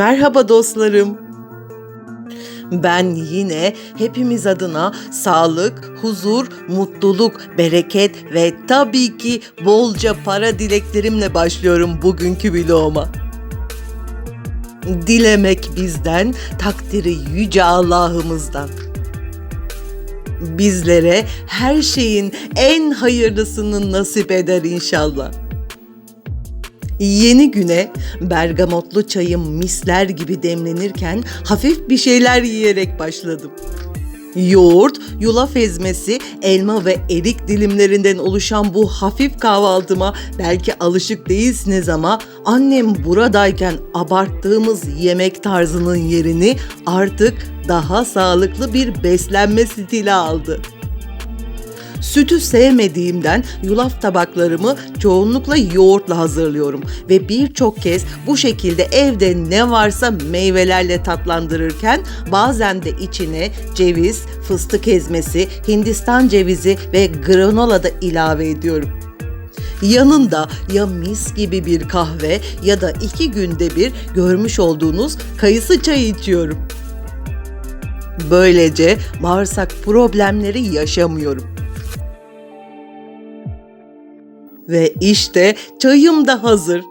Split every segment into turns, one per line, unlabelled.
Merhaba dostlarım. Ben yine hepimiz adına sağlık, huzur, mutluluk, bereket ve tabii ki bolca para dileklerimle başlıyorum bugünkü vloguma. Dilemek bizden, takdiri yüce Allah'ımızdan. Bizlere her şeyin en hayırlısını nasip eder inşallah. Yeni güne bergamotlu çayım misler gibi demlenirken hafif bir şeyler yiyerek başladım. Yoğurt, yulaf ezmesi, elma ve erik dilimlerinden oluşan bu hafif kahvaltıma belki alışık değilsiniz ama annem buradayken abarttığımız yemek tarzının yerini artık daha sağlıklı bir beslenme stili aldı. Sütü sevmediğimden yulaf tabaklarımı çoğunlukla yoğurtla hazırlıyorum ve birçok kez bu şekilde evde ne varsa meyvelerle tatlandırırken bazen de içine ceviz, fıstık ezmesi, hindistan cevizi ve granola da ilave ediyorum. Yanında ya mis gibi bir kahve ya da iki günde bir görmüş olduğunuz kayısı çayı içiyorum. Böylece bağırsak problemleri yaşamıyorum. Ve işte çayım da hazır.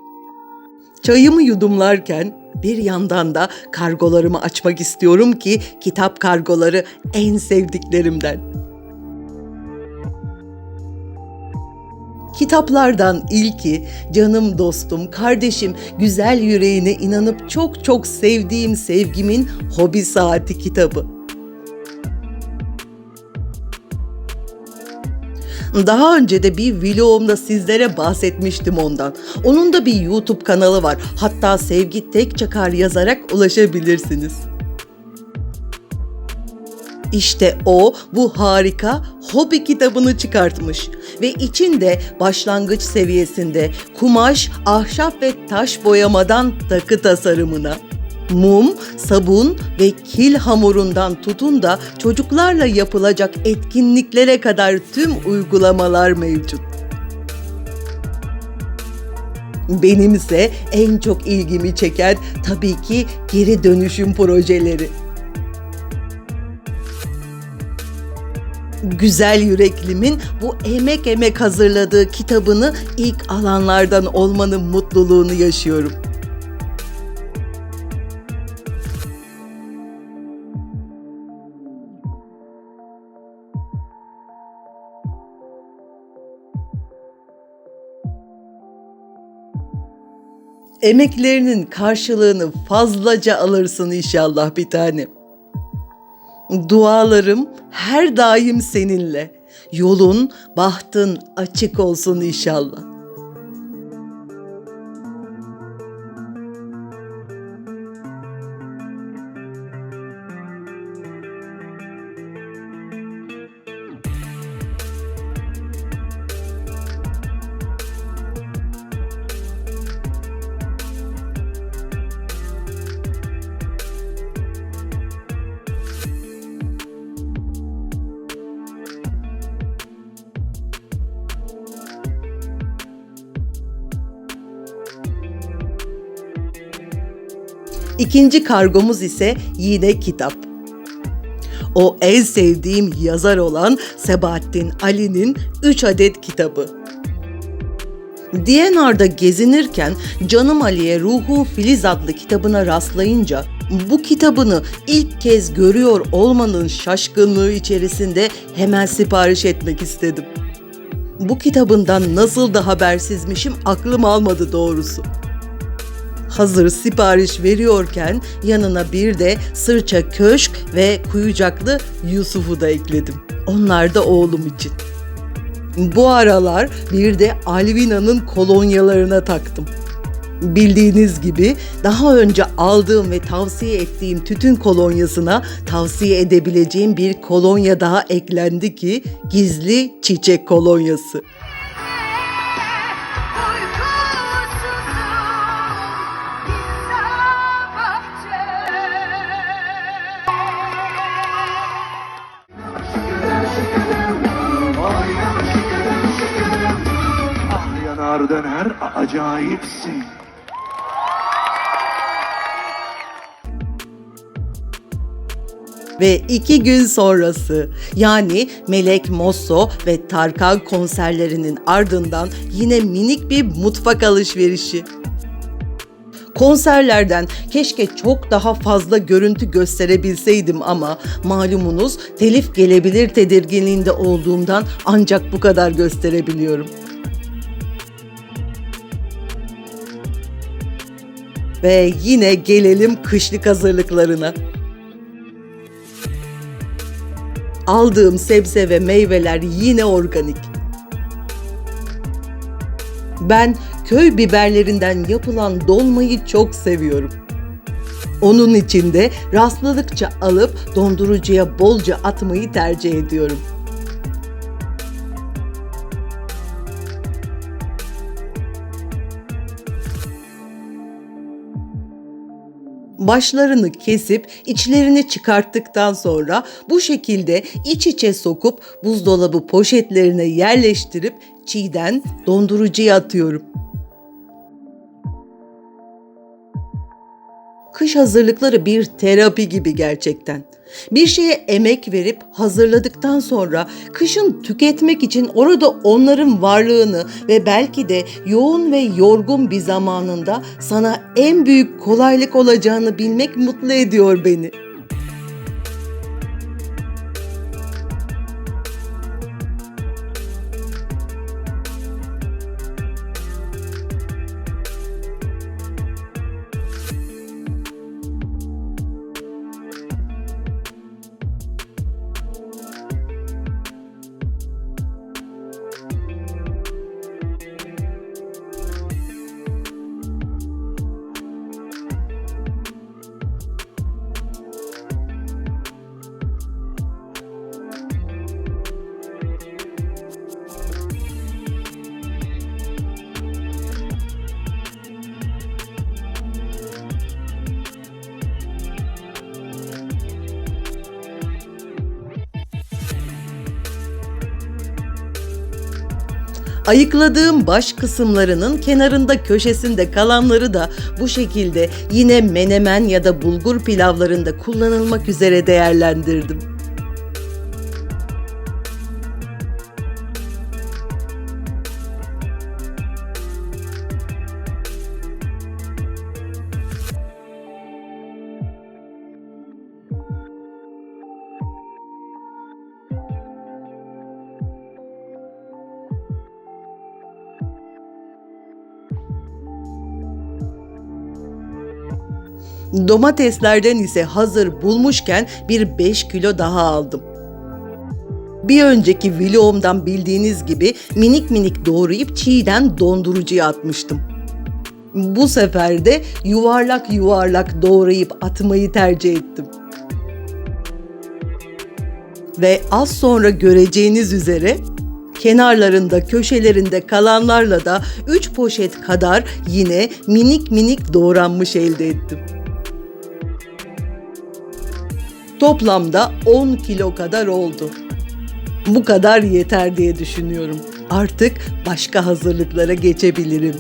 Çayımı yudumlarken bir yandan da kargolarımı açmak istiyorum ki kitap kargoları en sevdiklerimden. Kitaplardan ilki canım dostum, kardeşim, güzel yüreğine inanıp çok çok sevdiğim sevgimin Hobi Saati kitabı. Daha önce de bir vlogumda sizlere bahsetmiştim ondan. Onun da bir YouTube kanalı var. Hatta Sevgi Tek Çakar yazarak ulaşabilirsiniz. İşte o bu harika hobi kitabını çıkartmış ve içinde başlangıç seviyesinde kumaş, ahşap ve taş boyamadan takı tasarımına, mum, sabun ve kil hamurundan tutun da çocuklarla yapılacak etkinliklere kadar tüm uygulamalar mevcut. Benimse en çok ilgimi çeken tabii ki geri dönüşüm projeleri. Güzel yüreklimin bu emek emek hazırladığı kitabını ilk alanlardan olmanın mutluluğunu yaşıyorum. Emeklerinin karşılığını fazlaca alırsın inşallah bir tanem. Dualarım her daim seninle. Yolun, bahtın açık olsun inşallah. İkinci kargomuz ise yine kitap. O en sevdiğim yazar olan Sebahattin Ali'nin 3 adet kitabı. DNR'da gezinirken Canım Ali'ye Ruhu Filiz adlı kitabına rastlayınca bu kitabını ilk kez görüyor olmanın şaşkınlığı içerisinde hemen sipariş etmek istedim. Bu kitabından nasıl da habersizmişim aklım almadı doğrusu hazır sipariş veriyorken yanına bir de sırça köşk ve kuyucaklı Yusuf'u da ekledim. Onlar da oğlum için. Bu aralar bir de Alvina'nın kolonyalarına taktım. Bildiğiniz gibi daha önce aldığım ve tavsiye ettiğim tütün kolonyasına tavsiye edebileceğim bir kolonya daha eklendi ki gizli çiçek kolonyası.
döner acayipsin.
ve iki gün sonrası yani Melek Mosso ve Tarkan konserlerinin ardından yine minik bir mutfak alışverişi. Konserlerden keşke çok daha fazla görüntü gösterebilseydim ama malumunuz telif gelebilir tedirginliğinde olduğumdan ancak bu kadar gösterebiliyorum. Ve yine gelelim kışlık hazırlıklarına. Aldığım sebze ve meyveler yine organik. Ben köy biberlerinden yapılan dolmayı çok seviyorum. Onun için de rastladıkça alıp dondurucuya bolca atmayı tercih ediyorum. Başlarını kesip içlerini çıkarttıktan sonra bu şekilde iç içe sokup buzdolabı poşetlerine yerleştirip çiğden dondurucuya atıyorum. Kış hazırlıkları bir terapi gibi gerçekten. Bir şeye emek verip hazırladıktan sonra kışın tüketmek için orada onların varlığını ve belki de yoğun ve yorgun bir zamanında sana en büyük kolaylık olacağını bilmek mutlu ediyor beni. Ayıkladığım baş kısımlarının kenarında köşesinde kalanları da bu şekilde yine menemen ya da bulgur pilavlarında kullanılmak üzere değerlendirdim. Domateslerden ise hazır bulmuşken bir 5 kilo daha aldım. Bir önceki vlogumdan bildiğiniz gibi minik minik doğrayıp çiğden dondurucuya atmıştım. Bu sefer de yuvarlak yuvarlak doğrayıp atmayı tercih ettim. Ve az sonra göreceğiniz üzere kenarlarında köşelerinde kalanlarla da 3 poşet kadar yine minik minik doğranmış elde ettim. Toplamda 10 kilo kadar oldu. Bu kadar yeter diye düşünüyorum. Artık başka hazırlıklara geçebilirim.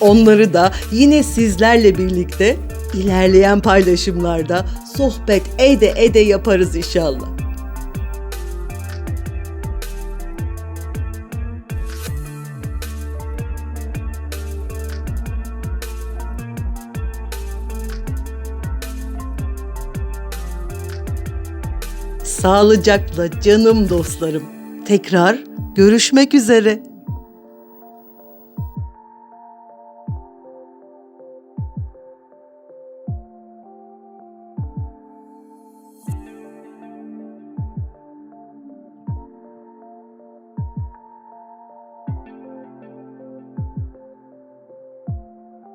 Onları da yine sizlerle birlikte ilerleyen paylaşımlarda sohbet ede ede yaparız inşallah. Sağlıcakla canım dostlarım. Tekrar görüşmek üzere.